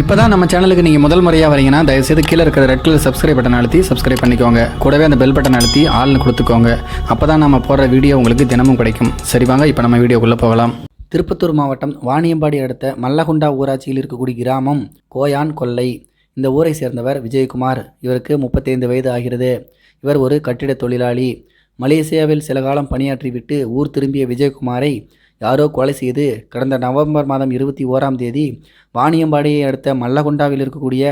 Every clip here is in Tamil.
இப்போ தான் நம்ம சேனலுக்கு நீங்கள் முதல் முறையாக வரீங்கன்னா தயவுசெய்து கீழே இருக்கிற ரெட் கலர் சப்ஸ்கிரைப் பட்டன் அழுத்தி சப்ஸ்கிரைப் பண்ணிக்கோங்க. கூடவே அந்த பெல் பட்டன் அழுத்தி ஆள்னு கொடுத்துக்கோங்க. அப்போ தான் நம்ம போடுற வீடியோ உங்களுக்கு தினமும் கிடைக்கும். சரி வாங்க இப்போ நம்ம வீடியோக்குள்ளே போகலாம். திருப்பத்தூர் மாவட்டம் வாணியம்பாடி அடுத்த மல்லகுண்டா ஊராட்சியில் இருக்கக்கூடிய கிராமம் கோயான் கொல்லை. இந்த ஊரை சேர்ந்தவர் விஜயகுமார். இவருக்கு முப்பத்தைந்து வயது ஆகிறது. இவர் ஒரு கட்டிட தொழிலாளி. மலேசியாவில் சில காலம் பணியாற்றிவிட்டு ஊர் திரும்பிய விஜயகுமாரை யாரோ கொலை செய்து கடந்த நவம்பர் மாதம் இருபத்தி ஓராம் தேதி வாணியம்பாடியை அடுத்த மல்லகுண்டாவில் இருக்கக்கூடிய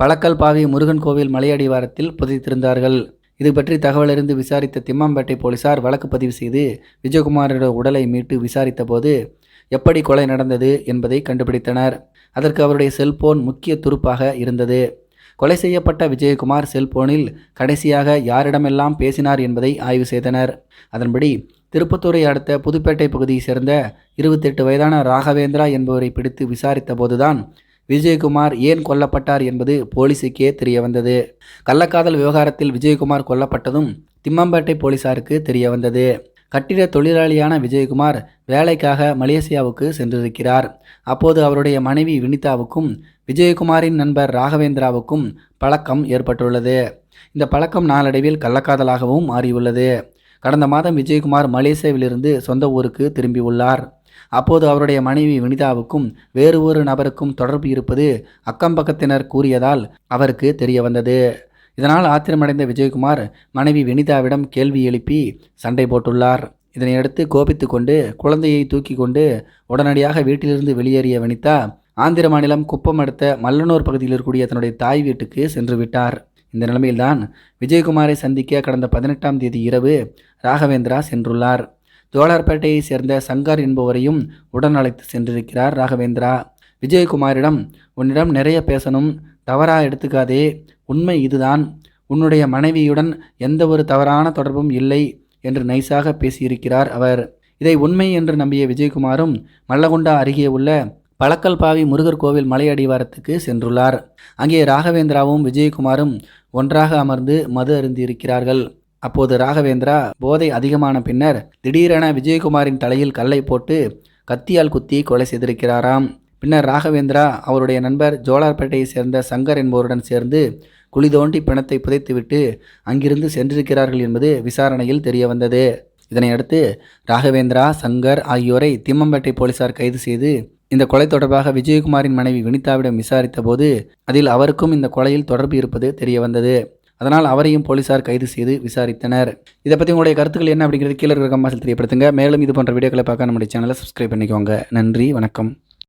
பழக்கல்பாவி முருகன் கோவில் மலையடிவாரத்தில் புதைத்திருந்தார்கள். இது பற்றி தகவல் அறிந்து விசாரித்த திம்மாம்பேட்டை போலீசார் வழக்கு பதிவு செய்து விஜயகுமாரோட உடலை மீட்டு விசாரித்த போது எப்படி கொலை நடந்தது என்பதை கண்டுபிடித்தனர். அதற்கு அவருடைய செல்போன் முக்கிய துருப்பாக இருந்தது. கொலை செய்யப்பட்ட விஜயகுமார் செல்போனில் கடைசியாக யாரிடமெல்லாம் பேசினார் என்பதை ஆய்வு செய்தனர். அதன்படி திருப்பத்தூரை அடுத்த புதுப்பேட்டை பகுதியை சேர்ந்த இருபத்தெட்டு வயதான ராகவேந்திரா என்பவரை பிடித்து விசாரித்த போதுதான் விஜயகுமார் ஏன் கொல்லப்பட்டார் என்பது போலீசுக்கே தெரிய வந்தது கள்ளக்காதல் விவகாரத்தில் விஜயகுமார் கொல்லப்பட்டதும் திம்மம்பேட்டை போலீசாருக்கு தெரிய வந்தது கட்டிட தொழிலாளியான விஜயகுமார் வேலைக்காக மலேசியாவுக்கு சென்றிருக்கிறார். அப்போது அவருடைய மனைவி வினிதாவுக்கும் விஜயகுமாரின் நண்பர் ராகவேந்திராவுக்கும் பழக்கம் ஏற்பட்டுள்ளது. இந்த பழக்கம் நாளடைவில் கள்ளக்காதலாகவும் மாறியுள்ளது. கடந்த மாதம் விஜயகுமார் மலேசியாவிலிருந்து சொந்த ஊருக்கு திரும்பியுள்ளார் அப்போது அவருடைய மனைவி வினிதாவுக்கும் வேறு ஒரு நபருக்கும் தொடர்பு இருப்பது அக்கம்பக்கத்தினர் கூறியதால் அவருக்கு தெரிய வந்தது. இதனால் ஆத்திரமடைந்த விஜயகுமார் மனைவி வினிதாவிடம் கேள்வி எழுப்பி சண்டை போட்டுள்ளார். இதனையடுத்து கோபித்து கொண்டு குழந்தையை தூக்கி கொண்டு உடனடியாக வீட்டிலிருந்து வெளியேறிய வனிதா ஆந்திர மாநிலம் குப்பம் அடுத்த மல்லனூர் பகுதியில் இருக்கக்கூடிய தன்னுடைய தாய் வீட்டுக்கு சென்று விட்டார். இந்த நிலைமையில்தான் விஜயகுமாரை சந்திக்க கடந்த பதினெட்டாம் தேதி இரவு ராகவேந்திரா சென்றுள்ளார். ஜோலார்பேட்டையை சேர்ந்த சங்கர் என்பவரையும் உடன் அழைத்து சென்றிருக்கிறார் ராகவேந்திரா. விஜயகுமாரிடம் உன்னிடம் நிறைய பேசணும். தவறாக எடுத்துக்காதே. உண்மை இதுதான். உன்னுடைய மனைவியுடன் எந்த ஒரு தவறான தொடர்பும் இல்லை என்று நைஸாக பேசியிருக்கிறார் அவர். இதை உண்மை என்று நம்பிய விஜயகுமாரும் மல்லகுண்டா அருகே உள்ள பழக்கல்பாவி முருகர் கோவில் மலை அடிவாரத்துக்கு சென்றுள்ளார். அங்கே ராகவேந்திராவும் விஜயகுமாரும் ஒன்றாக அமர்ந்து மது அருந்தியிருக்கிறார்கள். அப்போது ராகவேந்திரா போதை அதிகமான பின்னர் திடீரென விஜயகுமாரின் தலையில் கல்லை போட்டு கத்தியால் குத்தி கொலை செய்திருக்கிறாராம். பின்னர் ராகவேந்திரா அவருடைய நண்பர் ஜோலார்பேட்டையை சேர்ந்த சங்கர் என்பவருடன் சேர்ந்து குழி தோண்டி பிணத்தை புதைத்துவிட்டு அங்கிருந்து சென்றிருக்கிறார்கள் என்பது விசாரணையில் தெரிய வந்தது இதனையடுத்து ராகவேந்திரா சங்கர் ஆகியோரை திம்மம்பேட்டை போலீசார் கைது செய்து இந்த கொலை தொடர்பாக விஜயகுமாரின் மனைவி வினிதாவிடம் விசாரித்த போது அதில் அவருக்கும் இந்த கொலையில் தொடர்பு இருப்பது தெரிய வந்தது. அதனால் அவரையும் போலீசார் கைது செய்து விசாரித்தனர். இதை பற்றி உங்களுடைய கருத்துக்கள் என்ன அப்படிங்கிறது கீழே இருக்கிற கம்மாசில் தெரியப்படுத்துங்க. மேலும் இது போன்ற வீடியோக்களை பார்க்க நம்முடைய சேனலை சப்ஸ்கிரைப் பண்ணிக்கோங்க. நன்றி வணக்கம்.